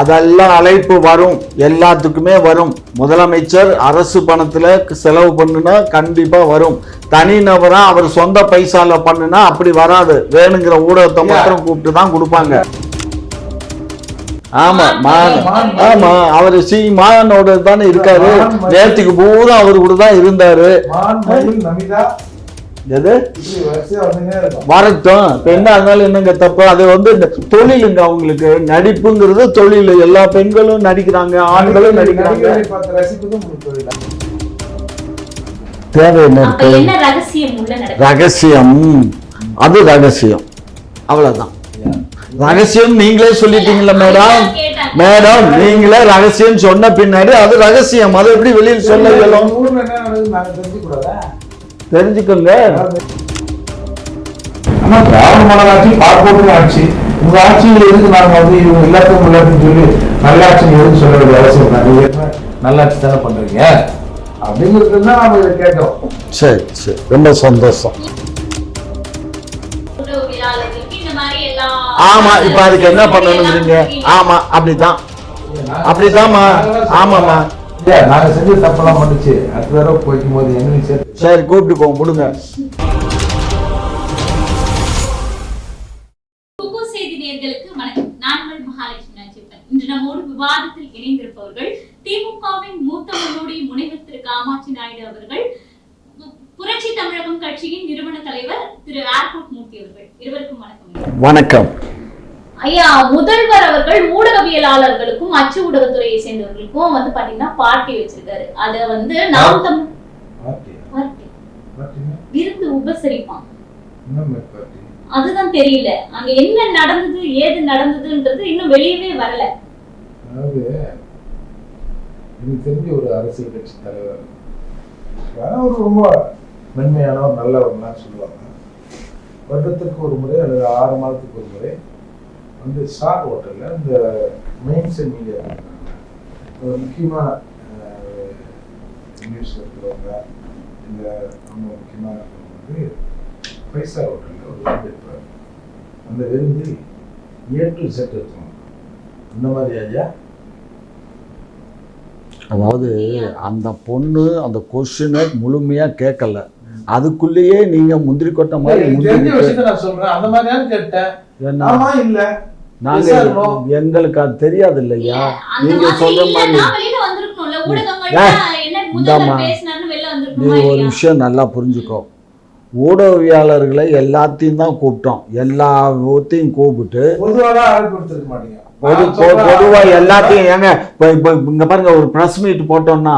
அதெல்லாம் அழைப்பு வரும். எல்லாத்துக்குமே வரும். முதலமைச்சர் அரசு பணத்துல செலவு பண்ணுனா கண்டிப்பா வரும். தனிநபரா அவர் சொந்த பைசால பண்ணுனா அப்படி வராது. வேணுங்கிற ஊடகத்தை மாத்திரம் கூப்பிட்டு தான் கொடுப்பாங்க. ஆமா ஆமா அவர் சி மானோட தானே இருக்காரு. நேற்றுக்கு பூரா அவர் கூட தான் இருந்தாரு. எது? வரட்டும். இப்ப என்ன அதனால என்னங்க தப்பு? அது வந்து இந்த தொழிலுங்க அவங்களுக்கு. நடிப்புங்கிறது தொழில். எல்லா பெண்களும் நடிக்கிறாங்க ஆண்களும் நடிக்கிறாங்க? தேவை என்ன ரகசியம் உள்ள நடக்குது? ரகசியம். அது ரகசியம். அவ்வளவுதான். ரகசியம் நீங்களே சொல்லிட்டீங்கல்ல மேடம்? மேடம் நீங்களே ரகசியம் சொன்ன பின்னாடி அது ரகசியம். அதை எப்படி வெளியில் சொல்ல இயலும்? தெரிஞ்சுக்கோங்க. ஆனா திராவிட மாடல் ஆட்சி பார்ப்போம் ஆட்சி உங்க ஆட்சியில் எதுக்கு நாங்க வந்து இவங்க எல்லாத்துக்கும் எல்லாத்தையும் சொல்லி நல்லாட்சி எதுக்கு சொல்ல வேண்டிய அவசியம் என்ன நல்லாட்சி தானே பண்றீங்க? அப்படிங்கிறது தான் நாம இதை கேட்டோம். சரி சரி. ரொம்ப சந்தோஷம். ஆமா இப்ப அதுக்கு என்ன பண்ணணுங்கிறீங்க? ஆமா அப்படிதான் அப்படிதாம்மா. ஆமாம்மா. நாங்க செஞ்ச தப்பெல்லாம் பண்ணுச்சு. அடுத்த தடவை போய்க்கும் போது சேர்த்து சரி கூப்பிட்டு போங்க கொடுங்க விவாதத்தில் இணைந்திருப்பவர்கள் திமுகவின் மூத்த முன்னோடி முனைவர் திரு காமாட்சி நாயுடு அவர்கள் பு- புரட்சி தமிழகம் கட்சியின் நிறுவன தலைவர் திரு ஏர்போர்ட் மூர்த்தி அவர்கள். இருவருக்கும் வணக்கம். வணக்கம். ஐயா முதல்வர் அவர்கள் ஊடகவியலாளர்களுக்கும் அச்சு ஊடகத்துறையை சேர்ந்தவர்களுக்கும் வந்து பாத்தீங்கன்னா பார்ட்டி வச்சிருக்காரு. அத வந்து நாம் பார்ட்டினா? விருந்து உபசரிப்பான். அதுதான் தெரியல. அங்க என்ன நடந்தது ஏது நடந்ததுன்றது இன்னும் வெளியவே வரல. அதாவது எனக்கு தெரிஞ்ச ஒரு அரசியல் கட்சி தலைவர் ஒரு ரொம்ப மென்மையானவர் நல்லவர்லாம் சொல்லுவாங்க. வருடத்திற்கு ஒரு முறை அல்லது ஆறு மாதத்துக்கு ஒரு முறை வந்து ஸ்டார் ஹோட்டலில் இந்த மெயின்ஸ் மீடியா ஒரு முக்கியமான நியூஸ் இருக்கிறவங்க இந்த ரொம்ப முக்கியமான வந்து ஃபைவ் ஸ்டார் ஹோட்டலில் ஒரு விருந்து எடுப்பார் அந்த விருந்தில் ஏ டு செட் எடுத்துவாங்க அந்த மாதிரி ஐயா? அதாவது அந்த பொண்ணு அந்த கொஸ்டினை முழுமையா கேட்கல அதுக்குள்ளேயே நீங்க முந்திரி கொட்டை மாதிரி முந்திரி நான் சொல்றேன். அந்த மாதிரியான்னு கேட்டேன். ஆமா இல்ல. நாங்க விசாரணை. எங்களுக்கு அது தெரியாது இல்லையா நீங்க மாதிரி சொல்ற மாதிரி இல்லைன்னா வெளியில வந்திருக்கணும்ல. ஊடகங்கள் ஏ, என்ன இந்தாம்மா. நீ ஒரு விஷயம் நல்லா புரிஞ்சுக்கோ. ஊடகவியாளர்களை எல்லாத்தையும் தான் கூப்பிட்டோம். எல்லாத்தையும் கூப்பிட்டு பொதுவாக ஆள் கொடுத்துருக்க மாட்டீங்க. பொது நான் பொ- சொல்றேன், பொதுவா ஆள் எல்லாத்தையும் ஏங்க இப்போ இப்போ இங்க பாருங்க ஒரு ப்ரெஸ் மீட் போட்டோம்னா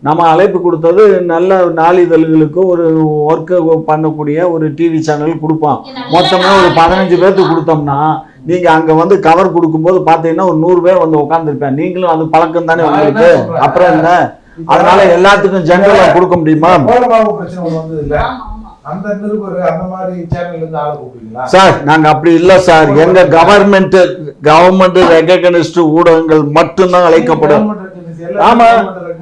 நம்ம அழைப்பு கொடுத்தது நல்ல நாளிதழ்களுக்கு ஒரு ஒர்க்கு பண்ணக்கூடிய ஒரு டிவி சேனல் கொடுப்போம் நல்ல மொத்தமே ஒரு பதினஞ்சு பேர்த்துக்கு. கொடுத்தோம்னா நீங்க அங்க வந்து கவர் கொடுக்கும்போது பாத்தீங்கன்னா ஒரு நூறு பேர் வந்து உட்காந்துருப்பேன் நீங்களும் அது பழக்கம் தானே உங்களுக்கு? அப்புறம் என்ன? அதனால எல்லாத்துக்கும் ஜெனரலா கொடுக்க முடியுமா? கோலமாவு பிரச்சனை ஒண்ணு வந்தது இல்ல ஆமா ஆமா. அந்த நிருபர் அந்த மாதிரி சேனல்ல இருந்து ஆளை கூப்பிடுவீங்களா சார் நாங்க அப்படி இல்ல சார். எங்க கவர்மெண்ட் கவர்மெண்ட் ரெகக்னைஸ்டு ஊடகங்கள் மட்டும்தான் அழைக்கப்படும். ஆமா.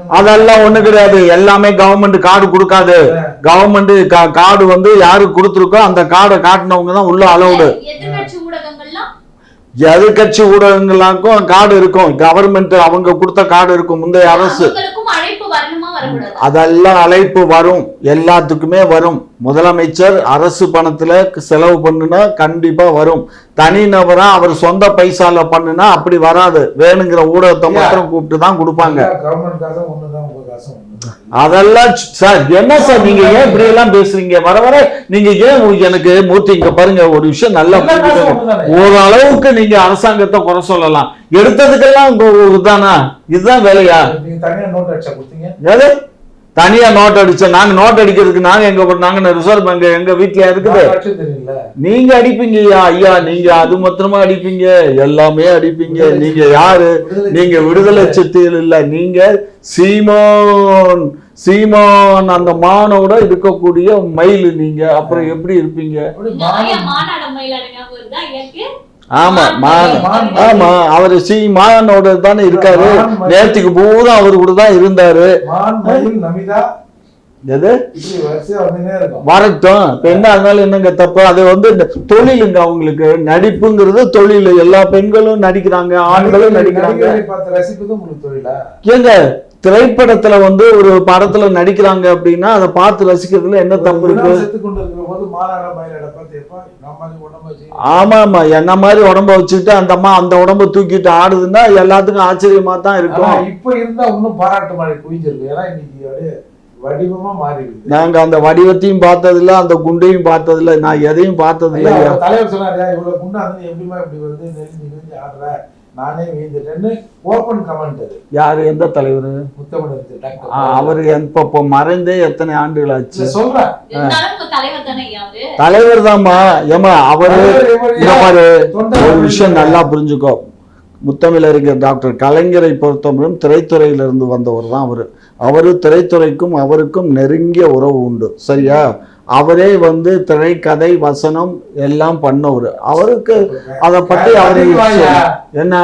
அதெல்லாம் ஒண்ணு கிடையாது. எல்லாமே கவர்மெண்ட் கார்டு கொடுக்காது. கவர்மெண்ட் கார்டு வந்து யாருக்கு கொடுத்துருக்கோ அந்த கார்டை காட்டினவங்க தான் உள்ள அலௌடு எதிர்கட்சி ஊடகங்களுக்கும் கார்டு இருக்கும். கவர்மெண்ட் அவங்க கொடுத்த கார்டு இருக்கும் முந்தைய அரசு. அதெல்லாம் அழைப்பு வரும். எல்லாத்துக்குமே வரும். முதலமைச்சர் அரசு பணத்துல செலவு பண்ணுனா கண்டிப்பா வரும். தனிநபரா அவர் சொந்த பைசால பண்ணுனா அப்படி வராது. வேணுங்கிற ஊடகத்தை மாத்திரம் கூப்பிட்டு தான் கொடுப்பாங்க. அதெல்லாம் சார் என்ன சார் நீங்க ஏன் இப்படி எல்லாம் பேசுறீங்க? வர வர நீங்க ஏன் எனக்கு மூர்த்தி இங்க பாருங்க ஒரு விஷயம் நல்லா? ஓரளவுக்கு நீங்க அரசாங்கத்தை குறை சொல்லலாம். எடுத்ததுக்கெல்லாம் இதுதானா இதுதான் வேலையா? நீங்க தனியா நோட் அடிச்சா கொடுத்தீங்க எது தனியா நோட் அடிச்ச நாங்க நோட் அடிக்கிறதுக்கு நாங்க எங்க நாங்க ரிசர்வ் பேங்க் எங்க வீட்ல இருக்குது? நீங்க அடிப்பீங்க ஐயா ஐயா நீங்க அது மாத்திரமா அடிப்பீங்க. எல்லாமே அடிப்பீங்க. நீங்க யாரு? நீங்க விடுதலை சிறுத்தைகள் இல்ல. நீங்க சீமான் சீமான் அந்த மானோட இருக்கக்கூடிய மயில் நீங்க. அப்புறம் எப்படி இருப்பீங்க? ஆமா மான் ஆமா அவரு சீமானோட தானே இருக்காரு. நேற்றுக்கு பூரா அவர் கூட தான் இருந்தாரு. எது? வரட்டும் இப்ப என்ன அதனால என்னங்க தப்பு? அது வந்து இந்த தொழிலுங்க அவங்களுக்கு. நடிப்புங்கிறது தொழில். எல்லா பெண்களும் நடிக்கிறாங்க ஆண்களும் நடிக்கிறாங்க. ஏங்க திரைப்படத்துல வந்து ஒரு படத்துல நடிக்கிறாங்க அப்படின்னா அதை பார்த்து ரசிக்கிறதுல என்ன தப்பு இருக்கு? தினம் செத்து கொண்டு இருக்கிற போது மாநாட மயிலாட பார்த்து எப்பா நம்ம அது உடம்பு வச்சு ஆமா ஆமா என்ன மாதிரி உடம்ப வச்சுக்கிட்டு அந்த அம்மா அந்த உடம்ப தூக்கிட்டு ஆடுதுன்னா எல்லாத்துக்கும் ஆச்சரியமா தான் இருக்கும். இப்ப இருந்தா இன்னும் பாராட்டு மழை குவிஞ்சிருக்கு. ஏன்னா இன்னைக்கு வடிவமா மாறி இருக்கு நாங்க அந்த வடிவத்தையும் பார்த்ததில்ல அந்த குண்டையும் பார்த்ததில்ல. நான் எதையும் பார்த்ததில்ல தலைவர் சொன்னாரு இவ்வளவு குண்டா வந்து எப்படிமா இப்படி வந்து நெருங்கி நெருங்கி ஆடுற? நானே வீழ்ந்துட்டேன்னு ஓப்பன் கமெண்ட் அது. யாரு? எந்த தலைவர்? அவர் இப்ப இப்போ மறைந்தே எத்தனை ஆண்டுகள் ஆச்சு? சொல்றேன். தலைவர் அவரு? தான்மா. ஏமா அவரு இந்த மாதிரி ஒரு விஷயம் நல்லா புரிஞ்சுக்கோ. முத்தமிழறிஞர் டாக்டர் கலைஞரை பொறுத்தவரையும் திரைத்துறையிலிருந்து வந்தவர் தான் அவர். அவரு திரைத்துறைக்கும் அவருக்கும் நெருங்கிய உறவு உண்டு. சரியா? அவரே வந்து திரைக்கதை வசனம் எல்லாம் பண்ணவர். அவருக்கு அதை பத்தி அவர் என்ன?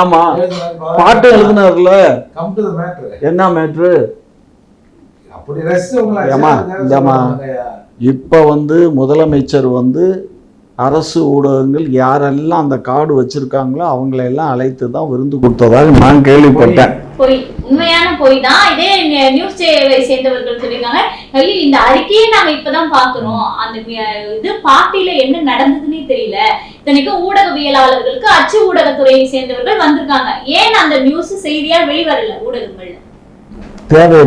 ஆமா. பாட்டு எழுதினார்ல. என்ன மேட்ரு. இப்போ வந்து முதலமைச்சர் வந்து அரசு ஊடகங்கள் யாரெல்லாம் அந்த கார்டு வச்சிருக்காங்களோ அவங்களை எல்லாம் அழைத்து தான் விருந்து கொடுத்ததாக நான் கேள்விப்பட்டேன். பொய். உண்மையான பொய் தான். இதே நியூஸ் சேர்ந்தவர்கள் சொல்லியிருக்காங்க. இந்த அறிக்கையை நாங்க இப்பதான் பாக்குறோம் அந்த இது பார்ட்டியில என்ன நடந்ததுன்னே தெரியல. இத்தனைக்கும் ஊடகவியலாளர்களுக்கு அச்சு ஊடகத்துறையை சேர்ந்தவர்கள் வந்திருக்காங்க. ஏன் அந்த நியூஸ் செய்தியா வெளிவரல ஊடகங்கள்ல? தேவை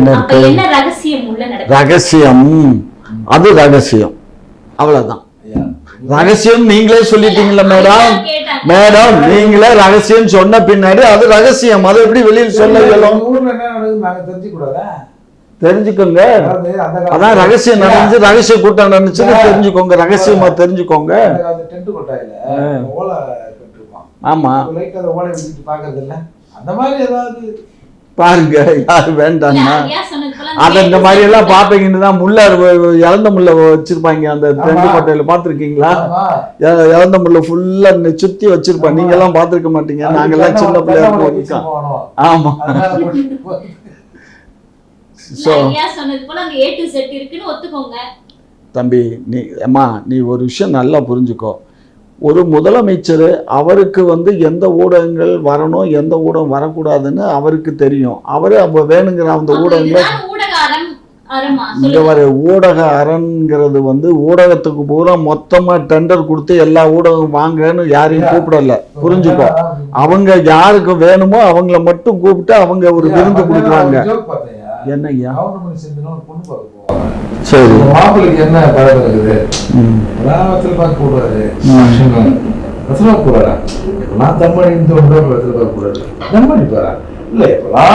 என்ன ரகசியம் உள்ள ரகசியம். அது ரகசியம். அவ்வளவுதான். ரகசியம் நீங்களே சொல்லிட்டீங்கல்ல மேடம். மேடம் நீங்களே ரகசியம் சொன்ன பின்னாடி அது ரகசியம். அதை எப்படி வெளியில் சொல்ல இயலும்? தெரிஞ்சுக்கோங்க. அதான் ரகசியம் நடந்துச்சு ரகசிய கூட்டம் நடந்துச்சுன்னு தெரிஞ்சுக்கோங்க ரகசியமா தெரிஞ்சுக்கோங்க. ஆமா? அந்த மாதிரி ஏதாவது பாருங்க யாரு வேண்டாம்னா அத இந்த மாதிரி எல்லாம் பாப்பீங்கன்னு தான் முள்ள இழந்த முள்ள வச்சிருப்பாங்க. அந்த. தென்கு கோட்டையில பாத்திருக்கீங்களா? ஆமா. இ- இழந்த முள்ள ஃபுல்லா சுத்தி வச்சிருப்பாங்க நீங்க எல்லாம் பாத்திருக்க மாட்டீங்க. நாங்கெல்லாம் தென்னை சின்ன பிள்ளையா போயிருக்கோம். ஆமா. தம்பி நீ அம்மா நீ ஒரு விஷயம் நல்லா புரிஞ்சுக்கோ. ஒரு முதலமைச்சர் அவருக்கு வந்து எந்த ஊடகங்கள் வரணும் எந்த ஊடகம் வரக்கூடாதுன்னு அவருக்கு தெரியும். அவரு அப்ப வேணுங்கிற அந்த ஊடகங்களை இங்க சொல்லுங்க. வர ஊடக அரண்ங்கிறது வந்து ஊடகத்துக்கு பூரா மொத்தமா டெண்டர் கொடுத்து எல்லா ஊடகம் வாங்கன்னு யாரையும் கூப்பிடல. புரிஞ்சுக்கோ. அவங்க யாருக்கு வேணுமோ அவங்கள மட்டும் கூப்பிட்டு அவங்க ஒரு விருந்து கொடுக்குறாங்க. என்னய்யா கவுண்டமணி செந்தில்னு ஒரு பொண்ணு பார்க்க போவாங்க. சரி மாப்பிள்ளைக்கு என்ன பழக்கம் இருக்குது போடுவாரு ம். வெத்தலை பாக்கு போடுறாரா நான் தம்மடின்னு தோணுதோ வெத்தலை பாக்கு போடுறாரு தம்மடி போறா இல்ல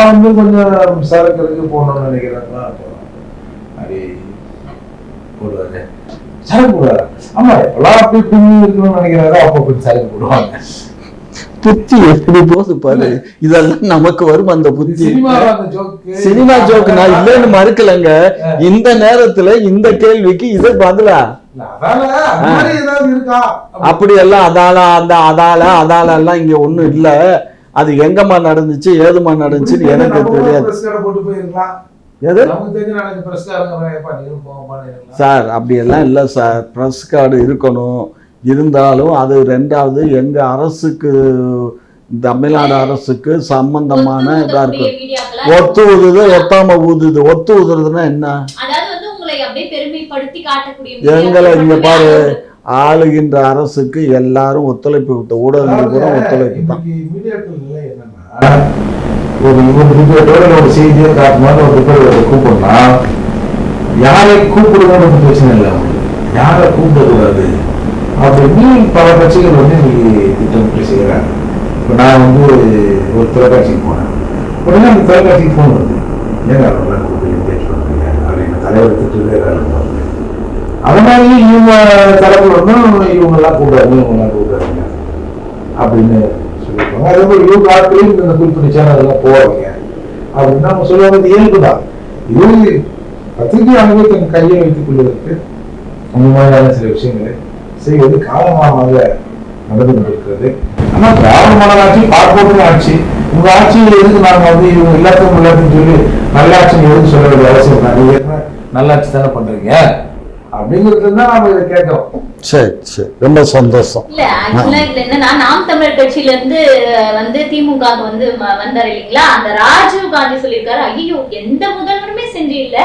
வந்து கொஞ்சம் சரக்கு போகணும்னு நினைக்கிறேன்னா அப்படி போடுவாரு சரக்கு ஆமா இப்பெல்லாம் அப்படி இப்படி இருக்கணும்னு நினைக்கிறாரோ. அப்போ கொஞ்சம் சரக்கு போடுவாங்க. புத்தி எப்படி போகுது பாரு? இதெல்லாம் நமக்கு வரும் அந்த புத்தி. சினிமா ஜோக்கு நான் இல்லைன்னு மறுக்கலங்க. இந்த நேரத்துல இந்த கேள்விக்கு இது பதிலா? அப்படி எல்லாம் அதால அந்த அதால அதால எல்லாம் இங்க ஒண்ணும் இல்ல. அது எங்கம்மா நடந்துச்சு ஏதுமா நடந்துச்சுன்னு எனக்கு தெரியாது. எது? சார் அப்படியெல்லாம் இல்லை சார். ப்ரெஸ் கார்டு இருக்கணும். இருந்தாலும் அது ரெண்டாவது எங்க அரசுக்கு தமிழ்நாடு அரசுக்கு சம்பந்தமான இதா இருக்கு. ஒத்து ஊதுது ஒத்தாம ஊதுது. ஒத்து ஊதுறதுன்னா என்ன எங்களை இங்க பாரு ஆளுகின்ற அரசுக்கு எல்லாரும் ஒத்துழைப்பு கொடுத்த ஊடகங்கள் கூட ஒத்துழைப்பு தான். ஒரு ஒரு ரிப்போர்ட்டோட ஒரு செய்தியை காட்டணும் ஒரு ரிப்போர்ட்டை கூப்பிடணும்னா யாரை கூப்பிடுறது பிரச்சனை இல்லை. யாரை கூப்பிடக்கூடாது? அப்படின்னு பல கட்சிகள் வந்து திட்டமிட்டு செய்கிறாங்க இப்போ நான் வந்து ஒரு தொலைக்காட்சிக்கு போனேன். உடனே அந்த தொலைக்காட்சிக்கு ஃபோன் வருது. ஏங்க அவரெல்லாம் கூப்பிட்டு பேச்சு பண்ணுறீங்க அப்படின்னு தலைவர் திட்டுறதே அதனாலேயே இவங்க தலைப்பு இவங்கெல்லாம் கூப்பிடாது இவங்கெல்லாம் கூப்பிடாதுங்க. அப்படின்னு சொல்லியிருப்பாங்க. அதே மாதிரி இவங்க ஆட்களையும் இந்த குறிப்பிட்ட சேனல்லாம் போவாங்க அப்படின்னு அவங்க சொல்லுவாங்க இயல்பு தான் இது பத்திரிகையாளர்கள் தன் கையை வைத்துக் கொள்வதற்கு அந்த மாதிரியான சில விஷயங்களை செய்வது காலமாக நடந்து கொண்டிருக்கிறது ஆனா திராவிட மாடல் ஆட்சி பார்ப்போம் ஆட்சி உங்க ஆட்சியில் எதுக்கு நாங்க வந்து இவங்க எல்லாத்துக்கும் எல்லாத்தையும் சொல்லி நல்லாட்சி எதுக்கு சொல்ல வேண்டிய அவசியம் இல்லை. நீங்க ஏற்கனவே நல்லாட்சி தானே பண்றீங்க. அப்படிங்கிறது தான் நாம இதை கேட்கிறோம். சரி சரி. ரொம்ப சந்தோஷம். இல்ல ஆக்சுவலா இதுல என்னன்னா நாம் தமிழர் கட்சியில இருந்து வந்து திமுக வந்து வந்தாரு இல்லைங்களா? அந்த ராஜீவ் காந்தி சொல்லியிருக்காரு ஐயோ எந்த முதல்வருமே செஞ்சு இல்ல.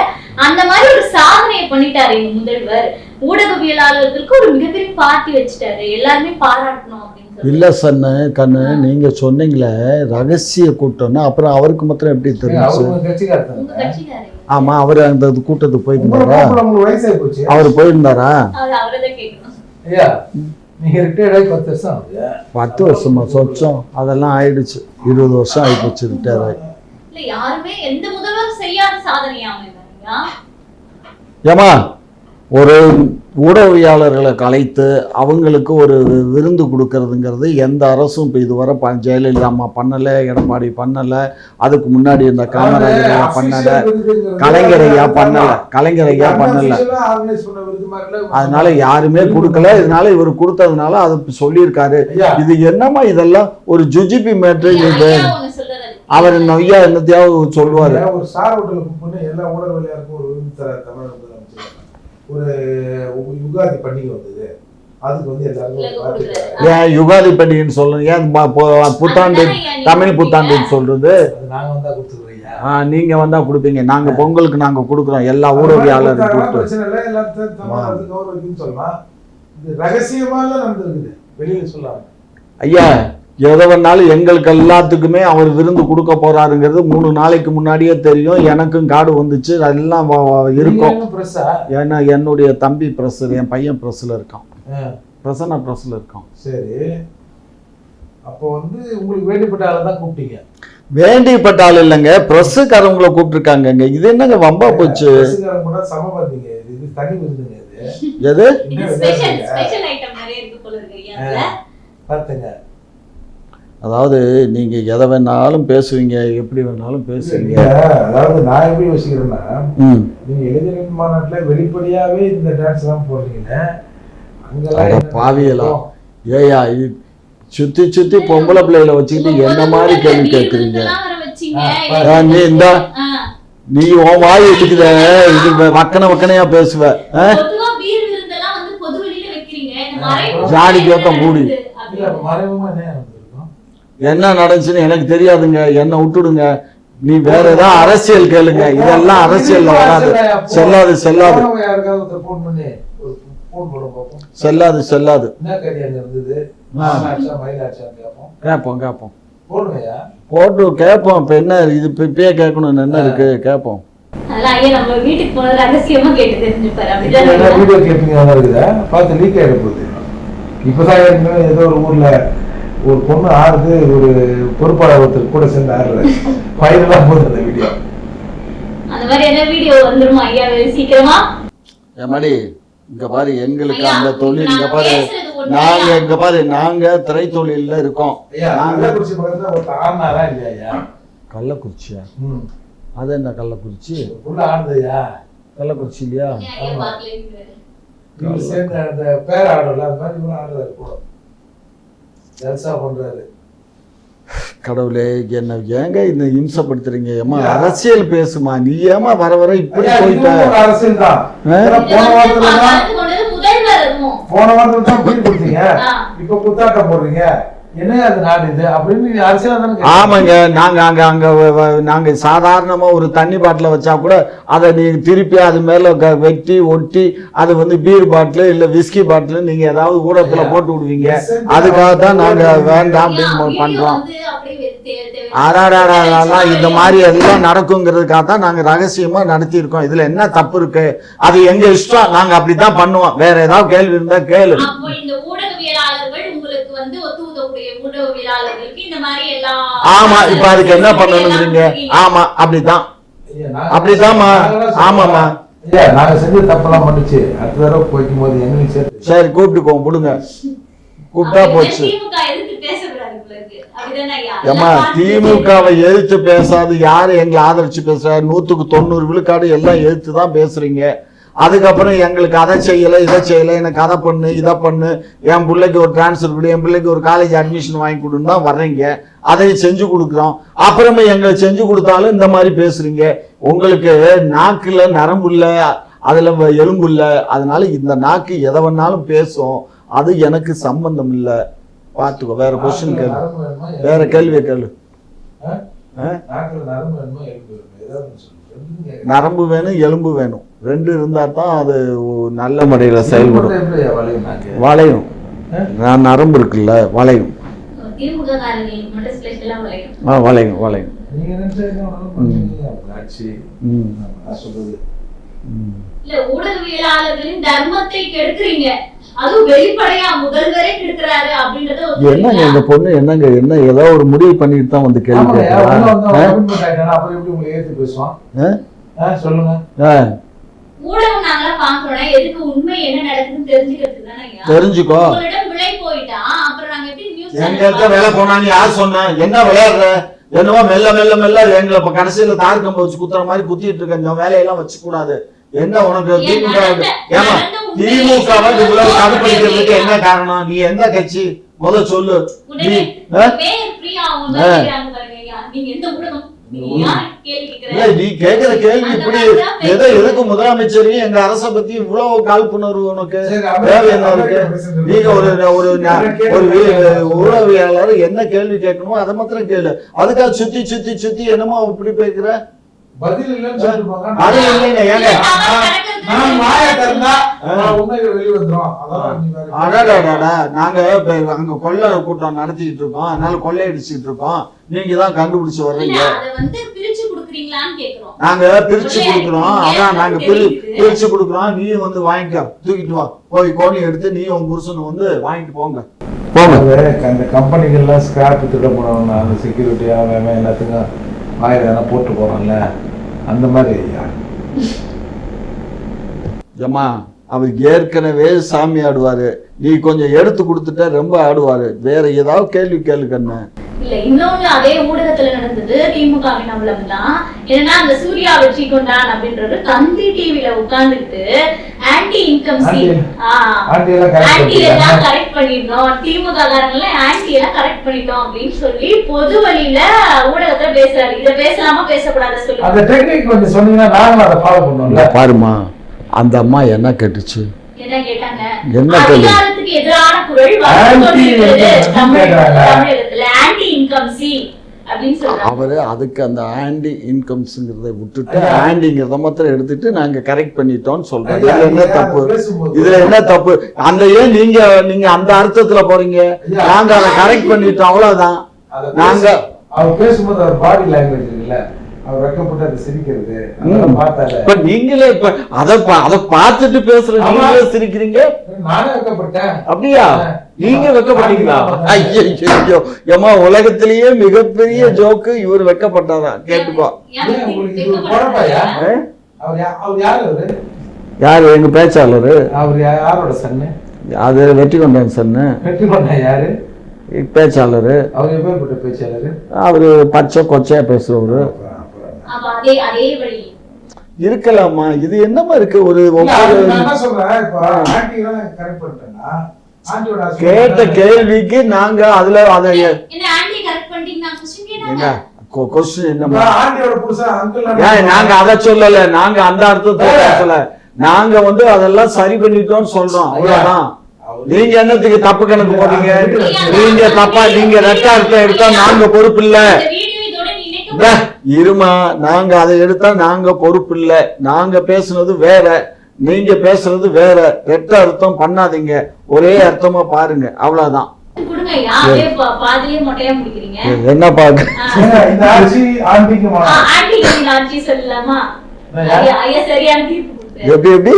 அந்த மாதிரி ஒரு சாதனையை பண்ணிட்டாரு எங்க முதல்வர். ஊடகவியலாளர்களுக்கு ஒரு மிகப்பெரிய பார்ட்டி வச்சுட்டாரு. எல்லாருமே பாராட்டணும் இல்ல சன்னு கண்ணு நீங்க சொன்னீங்களே ரகசிய கூட்டம்னா. அப்புறம் அவருக்கு மாத்திரம் எப்படி தெரிஞ்சு ஆமா அவரு அந்த கூட்டத்துக்கு போயிருந்தாரா? போச்சு. அவர் போயிருந்தாரா? ஆகி பத்து வருஷம் சொச்சம். அதெல்லாம் ஆயிடுச்சு. இருபது வருஷம் ஆயிப்போச்சு ரிட்டையர் ஆகி. இல்ல யாருமே எந்த முதல்வரும் செய்யாத சாதனையாம இல்லைங்களா ஏமா ஒரு ஊடகவியாளர்களை கலைத்து அவங்களுக்கு ஒரு விருந்து கொடுக்கறதுங்கிறது எந்த அரசும் இப்போ இதுவரை ப ஜெயலலிதா அம்மா பண்ணலை எடப்பாடி பண்ணலை அதுக்கு முன்னாடி இந்த காமராஜர் ஐயா பண்ணலை கலைஞர் ஐயா பண்ணலை. கலைஞர் ஐயா பண்ணலை. அதனால யாருமே கொடுக்கல. இதனால இவர் கொடுத்ததுனால அதை சொல்லியிருக்காரு. இது என்னம்மா இதெல்லாம்? ஒரு ஜுஜிபி மேட்ரு இது. அவர் நொய்யா என்னத்தையாவது சொல்லுவாரு. ஒரு ஸ்டார் ஹோட்டல்ல புக் பண்ணி எல்லா ஊடகவியலாளருக்கும் ஒரு விருந்து தர தமிழக ஒரு யுகாதி பண்டிகை வந்தது. அதுக்கு வந்து எல்லாருக்கும். ஏன் யுகாதி பண்டிகைன்னு சொல்லணும்? ஏன் புத்தாண்டு தமிழ். புத்தாண்டுன்னு சொல்றது? அது நாங்க வந்தா கொடுத்துக்கிறோம் ஆ, நீங்க வந்தா கொடுப்பீங்க. நாங்க பொங்கலுக்கு நாங்க கொடுக்குறோம். எல்லா ஊடகவியாளரும் கொடுத்து. பிரச்சனை இல்லை. எல்லாத்தையும் கௌரவிக்குன்னு சொல்லலாம். இது ரகசியமாக நடந்திருக்குது. வெளியில சொல்லாம. ஐயா எதை வேணாலும் எங்களுக்கு எல்லாத்துக்குமே அவர் விருந்து கொடுக்க போறாருங்கிறது மூணு நாளைக்கு முன்னாடியே தெரியும். எனக்கும் கார்டு வந்துச்சு. அதெல்லாம் இருக்கும். பிரஸ்ஸா ஏன்னா என்னுடைய தம்பி ப்ரெஸ் என் பையன் ப்ரெஸ்ஸில் இருக்கான். பிரசன்னா ப்ரெஸ்ஸில் இருக்கான். சரி. அப்போ வந்து உங்களுக்கு வேண்டிப்பட்ட ஆளை தான் கூப்பிட்டீங்க. வேண்டிப்பட்ட ஆள் இல்லைங்க. ப்ரெஸ்ஸுக்காரவங்கள கூப்பிட்டுருக்காங்கங்க. இது என்னங்க வம்பா போச்சு? கூட எது? இது என்ன ஸ்பெஷல் விளையாடுறீங்க? ஸ்பெஷல் ஐட்டம் நிறைய இருக்கு போல இருக்கு ஐயா அதுல. பார்த்துங்க அதாவது நீங்க எதை வேணாலும் பேசுவீங்க எப்படி வேணாலும் பேசுவீங்க. அதாவது நான் எப்படி யோசிக்கிறேன்னா ம். நீங்க இளைஞர்கள் மாநாட்டுல வெளிப்படையாவே இந்த டான்ஸ் அங்கெல்லாம். நடக்கும்? ஏயா இது சுத்தி சுத்தி பொம்பளை பிள்ளைகளை வச்சுக்கிட்டு என்ன மாதிரி கேள்வி கேட்குறீங்க? நீ இந்தா. நீ உன் வாய் இருக்குது இது வக்கன வக்கனையா பேசுவ ஏத்த விருந்தெல்லாம் மூடி. இருக்குது இல்ல அப்படின்னு. மறைமுகமா என்ன நடந்துச்சுன்னு எனக்கு தெரியாதுங்க. என்ன விட்டுடுங்க. நீ வேற ஏதாவது அரசியல் கேளுங்க. இதெல்லாம் அரசியல்ல வராது. செல்லாது செல்லாது. செல்லாது செல்லாது. கேட்போம் கேட்போம் போட்டு கேட்போம் இப்ப என்ன இது? இப்ப இப்பயே கேட்கணும்னு என்ன இருக்கு? கேட்போம் வீடியோ தான் இருக்குதா? பார்த்து லீக் ஆகிட போகுது. இப்போதான் ஏதோ ஒரு ஊர்ல ஒரு பொண்ணு ஆடுது ஒரு பொறுப்பாளர் ஒருத்தர் கூட சேர்ந்து ஆடுறாரு ஃபைனலாக போகுது அந்த வீடியோ அந்த மாதிரி என்ன வீடியோ வந்துருமா ஐயா? சீக்கிரமா. ஏமாடி இங்க பாரு எங்களுக்கு அந்த தொழில் இங்க பாரு. நாங்க. இங்க பாரு நாங்க திரைத்தொழில்ல இருக்கோம். கள்ளக்குறிச்சி பக்கத்துல ஒருத்தர் ஆடினாரா இல்லையா ஐயா? கள்ளக்குறிச்சியா? அது என்ன கள்ளக்குறிச்சி? உள்ள ஆடுதையா கள்ளக்குறிச்சி இல்லையா? சேர்ந்து அந்த பேர். ஆடல அந்த மாதிரி ஆடுறாரு கூட ஜல்சா பண்றாரு. கடவுளே என்ன ஏங்க இந்த இம்சப்படுத்துறீங்க? ஏமா அரசியல் பேசுமா? நீ ஏமா வர வர இப்படி போயிட்ட? அரசியல் தான். போன வாரத்துல தான். போன வாரத்துல தான் கொடுத்தீங்க. இப்ப குத்தாட்டம் போடுறீங்க. ஆமாங்க. நாங்க அங்க அங்க நாங்க சாதாரணமா ஒரு தண்ணி பாட்டில வச்சா கூட அதை நீங்க திருப்பி அது மேல க- வெட்டி ஒட்டி அது வந்து பீர் பாட்டில் இல்ல விஸ்கி பாட்டில் நீங்க ஏதாவது ஊடகத்துல போட்டு விடுவீங்க. அதுக்காக தான் நாங்க வேண்டாம் அப்படின்னு பண்றோம். ஆடாடாடாலாம் இந்த மாதிரி எல்லாம் நடக்குங்கிறதுக்காக தான் நாங்க ரகசியமா நடத்தி இருக்கோம் இதுல என்ன தப்பு இருக்கு? அது எங்க இஷ்டம்? நாங்க அப்படித்தான் பண்ணுவோம். வேற ஏதாவது கேள்வி இருந்தா கேளு அப்போ இந்த ஊடகவியலாளர்கள் உங்களுக்கு வந்து ஒத்து உதவக்கூடிய ஊடகவியலாளர்களுக்கு இந்த மாதிரி எல்லா ஆமா இப்ப அதுக்கு என்ன பண்ணணுங்கிறீங்க ஆமா அப்படிதான். ஆமாம்மா. ஐயா, நாங்க செஞ்ச தப்பெல்லாம் பண்ணுச்சு. அடுத்த தடவை போய்க்கும் போது சேர்த்து. சரி கூப்பிட்டுக்கோ விடுங்க. கூப்பிட்டா போச்சு. பார்த்து திமுகவை எதிர்த்து பேசாது. யாரு எங்களை ஆதரிச்சு பேசுறாரு நூத்துக்கு தொண்ணூறு விழுக்காடு எல்லாம் எதிர்த்து தான் பேசுறீங்க. அதுக்கப்புறம் எங்களுக்கு அதை செய்யலை இதை செய்யலை எனக்கு அதை பண்ணு இதை பண்ணு. என் பிள்ளைக்கு ஒரு டிரான்ஸ்ஃபர் கொடு என் பிள்ளைக்கு ஒரு காலேஜ் அட்மிஷன் வாங்கி கொடுன்னு தான் வர்றீங்க. அதையும் செஞ்சு கொடுக்குறோம். அப்புறமே எங்களை செஞ்சு கொடுத்தாலும் இந்த மாதிரி பேசுறீங்க. உங்களுக்கு நாக்குல நரம்பு இல்லை அதுல எலும்பு இல்லை. அதனால இந்த நாக்கு எதை வேணாலும் பேசும். அது எனக்கு சம்பந்தம் இல்லை. பார்த்துக்கோ வேற கொஸ்டின் கேளு. நரம்பு வேணுமா? வேற கேள்வியை கேளு. நரம்பு வேணுமா எலும்பு வேணுமா. ரெண்டு இருந்தா தான் அது நல்ல முறையில் செயல்படும் வளையும்? நான் நரம்பு இருக்குல்ல வளையும் ஆ வளையும் வளையும் ஊடகவியலாளர்களின் தர்மத்தை கெடுக்குறீங்க என்னங்க? இந்த பொண்ணு என்னங்க என்ன ஏதோ ஒரு முடிவு பண்ணிட்டு தான் வந்து கேள்வி ஆமாய்யா, கேட்கிறா உள்ள வந்து அவன் ஆ? commitment ஆயிட்டானா, அப்புறம் எப்படி உங்களை ஏத்து பேசுவான்? ஆ? ஆ, சொல்லுங்க ஆ, ஊடகம் நாங்களாம் பாக்குறோம்னா எதுக்கு உண்மை என்ன நடக்குதுன்னு தெரிஞ்சுக்கிறதுக்கு தானே? தெரிஞ்சுக்கோ. உங்களிடம் விலை போயிட்டா அப்புறம் நாங்க எப்படி நியூஸ் எங்க இருக்க வேலை போனான்னு யார் சொன்னா? என்ன விளையாடுற? என்னவோ மெல்ல மெல்ல மெல்ல எங்களை இப்ப கடைசியில தார் கம்பு வச்சு குத்துற மாதிரி குத்திட்டு இருக்க இந்த வேலையெல்லாம் வச்சு கூடாது என்ன உனக்கு திமுக ஏமா நடந்த உண்மையை திமுக வந்து இவ்வளவு கடுப்படிக்கிறதுக்கு என்ன காரணம்? நீ எந்த கட்சி? முத சொல்லு. நீ நீ கேக்குற கேள்வி இப்படி எதை. எதுக்கு முதலமைச்சரையும் எங்க அரசை பத்தி இவ்வளவு காழ்ப்புணர்வு உனக்கு? நீங்க ஒரு ஒரு உளவியலாளர் என்ன கேள்வி கேட்கணுமோ அதை மாத்திரம் கேளு. அதுக்காக சுத்தி சுத்தி சுத்தி என்னமோ இப்படி பேசுற? பதில் இல்லைன்னு சொல்லிருப்பாங்க. நாங்க அங்க கொள்ளை கூட்டம் நடத்திட்டு இருக்கோம். அதனால கொள்ளையடிச்சிட்டு இருக்கோம். நீங்க தான் கண்டுபிடிச்சு வர்றீங்க. அத வந்து பிரிச்சு குடுக்குறீங்களான்னு கேக்குறோம். நாங்க பிரிச்சு கொடுக்குறோம். அதான் நாங்க பிரி பிரிச்சு கொடுக்குறோம். நீ வந்து வாங்கிக்க. தூக்கிட்டு வா. போய் கோணி எடுத்து நீ உன் புருஷனை வந்து வாங்கிட்டு போங்க. போங்க. அந்த கம்பெனிகள்லாம் ஸ்கிராப் திட்ட போனவங்க அந்த செக்யூரிட்டி அவன் எல்லாத்துக்கும் ஆயிரம் எதனா போட்டு போறோம்ல அந்த மாதிரி ஐயா ஏம்மா அவர் ஏற்கனவே சாமி ஆடுவாரு. நீ கொஞ்சம் எடுத்து கொடுத்துட்டா ரொம்ப ஆடுவாரு. வேற ஏதாவது கேள்வி கேளு கண்ணு. இல்ல. இன்னொன்னு அதே ஊடகத்துல நடந்தது திமுகவின் அவ்வளவு தான் என்னன்னா அந்த சூர்யா வெற்றி கொண்டான் அப்படின்றது தந்தி டிவில உட்கார்ந்துட்டு ஆன்டி இன்கம் ஆன்டி எல்லாம். கரெக்ட் பண்ணிட்டோம் திமுக காரங்கள ஆன்டி எல்லாம் கரெக்ட் பண்ணிட்டோம் அப்படின்னு சொல்லி பொது வழியில ஊடகத்துல பேசுறாரு. இத பேசலாமா பேசக்கூடாத சொல்லுங்க. அந்த டெக்னிக் கொஞ்சம் சொன்னீங்கன்னா நாங்களும் அதை ஃபாலோ பண்ணுவோம்ல. பாருமா அந்த அம்மா என்ன கேட்டுச்சு? என்ன அதிகாரத்துக்கு எதிரான குரல் சொல்றாங்க. அவரு அதுக்கு அந்த ஆன்டி இன்கம்ஸ்ங்கிறத விட்டுட்டு ஆன்டிங்கிறத மாத்திரம் எடுத்துட்டு நாங்க கரெக்ட் பண்ணிட்டோம்னு சொல்றோம் ஐயா, இதுல என்ன தப்பு? இதுல என்ன தப்பு? அந்த ஏன் நீங்க நீங்க அந்த அர்த்தத்துல போறீங்க? நாங்க அதை கரெக்ட் பண்ணிட்டோம் அவ்வளவுதான். நாங்க அவர் பேசும்போது அவர் பாடி லாங்குவேஜ் இருக்குல்ல. அவர் வெக்கப்பட்டு அதை சிரிக்கிறது. அதெல்லாம் பார்த்தால. இப்ப நீங்களே இப்ப அத அத பார்த்துட்டு பேசுற. நீங்களே சிரிக்கிறீங்க? நானே வெக்கப்பட்டேன். அப்படியா? நீங்க வெக்கப்பட்டீங்களா? ஐயோ ஏமா உலகத்திலேயே மிகப்பெரிய ஜோக்கு இவர் வெக்கப்பட்டாரா? கேட்டுக்கோ. யார் எங்க பேச்சாளரு? அவர் யாரோட சன்னு? அது வெற்றி கொண்டான் சொன்ன. வெற்றி யாரு? பேச்சாளரு. அவர் எப்பேற்பட்ட பேச்சாளரு? அவரு பச்சை கொச்சையா பேசுறவரு. இருக்கலாமா? இது என்னமா இருக்கு? ஒரு கேட்ட? கேள்விக்கு நாங்க அதுல அதை நாங்க அதை சொல்லல. நாங்க அந்த அர்த்தத்தை பேசல. நாங்க வந்து அதெல்லாம் சரி பண்ணிட்டோம்னு சொல்றோம். அவ்வளவுதான். நீங்க என்னத்துக்கு தப்பு கணக்கு போட்டீங்க? நீங்க தப்பா நீங்க ரெட்ட அர்த்தம் எடுத்தா நாங்க பொறுப்பு இல்ல. இருமா நாங்க அதை எடுத்தா நாங்க பொறுப்பு இல்ல. நாங்க பேசுனது வேற. நீங்க பேசுறது வேற. ரெட்ட அர்த்தம் பண்ணாதீங்க. ஒரே அர்த்தமா பாருங்க. அவ்வளவுதான். என்ன பாக்க. எப்படி எப்படி?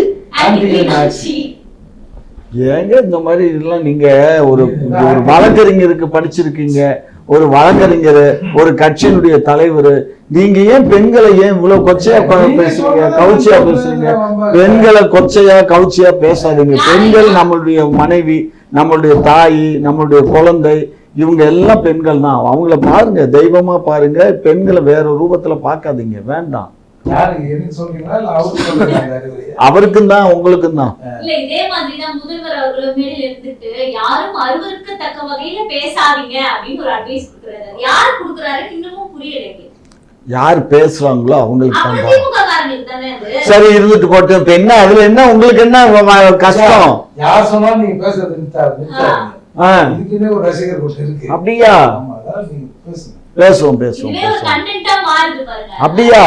ஏங்க இந்த மாதிரி இதெல்லாம் நீங்க ஒரு ஒரு வழக்கறிஞருக்கு படிச்சிருக்கீங்க. ஒரு வழக்கறிஞர் ஒரு கட்சியினுடைய தலைவர் நீங்க ஏன் பெண்களை ஏன் இவ்வளவு கொச்சையா பேசுறீங்க கவுச்சியா பேசுறீங்க? பெண்களை கொச்சையா கவுச்சியா பேசாதீங்க. பெண்கள் நம்மளுடைய மனைவி நம்மளுடைய தாய் நம்மளுடைய குழந்தை இவங்க எல்லாம் பெண்கள் தான். அவங்கள பாருங்க தெய்வமா பாருங்க பெண்களை வேற ரூபத்துல பார்க்காதீங்க வேண்டாம். யாருக்கு? எனக்கு சொல்றீங்களா? இல்ல அவருக்கு சொல்றீங்களா இந்த அறிவுரையை? அவருக்கும் தான் உங்களுக்கும் தான். இல்ல இதே மாதிரிதான் முதல்வர் அவர்களும் மேடையில இருந்துட்டு யாரும் அருவருக்கத்தக்க வகையில பேசாதீங்க அப்படின்னு ஒரு அட்வைஸ் கொடுக்குறாரு. யார் கொடுக்குறாரு இன்னமும் புரியல எனக்கு. யார் பேசுறாங்களோ அவங்களுக்கு சரி இருந்துட்டு போட்டு இப்ப என்ன அதுல என்ன உங்களுக்கு என்ன கஷ்டம்? யார் சொன்னாலும் நீங்க பேசுறது அப்படியா? பேசுவோம் பேசுவோம் பேசுவோம். அப்படியா?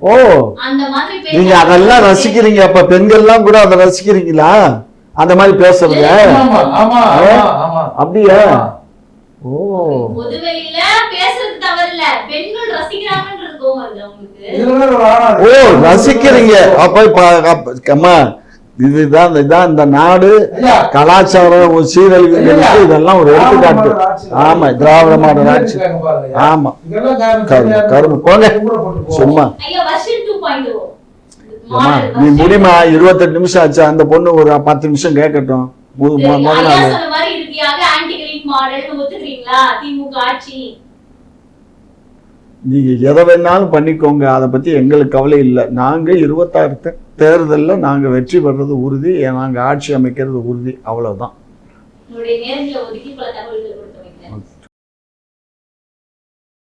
ஓ. அந்த மாதிரி நீங்க அதெல்லாம் ரசிக்கிறீங்க அப்ப பெண்கள்லாம் கூட அதை ரசிக்கிறீங்களா? அந்த மாதிரி ஆமா அப்படியா. ஓ. ஓ. ரசிக்கிறீங்க. அப்ப- அம்மா இதுதான் இதான் இந்த நாடு கலாச்சாரம் சீரழிவுகளுக்கு இதெல்லாம் ஒரு எடுத்துக்காட்டு. ஆமா திராவிட மாடல் ஆட்சி. ஆமா. இதெல்லாம் காரணம் கரும்பு போங்க. சும்மா. நீ முடியுமா? இருபத்தெட்டு நிமிஷம் ஆச்சு. அந்த பொண்ணு ஒரு பத்து நிமிஷம் கேட்கட்டும். மு- மு- முத ஐயா நாள். நீங்க எதை வேணாலும் பண்ணிக்கோங்க. அதை பத்தி எங்களுக்கு கவலை இல்லை. நாங்க இருபத்தாறு தே- தேர்தலில் நாங்கள் வெற்றி பெறது உறுதி நாங்கள் ஆட்சி அமைக்கிறது உறுதி அவ்வளோதான்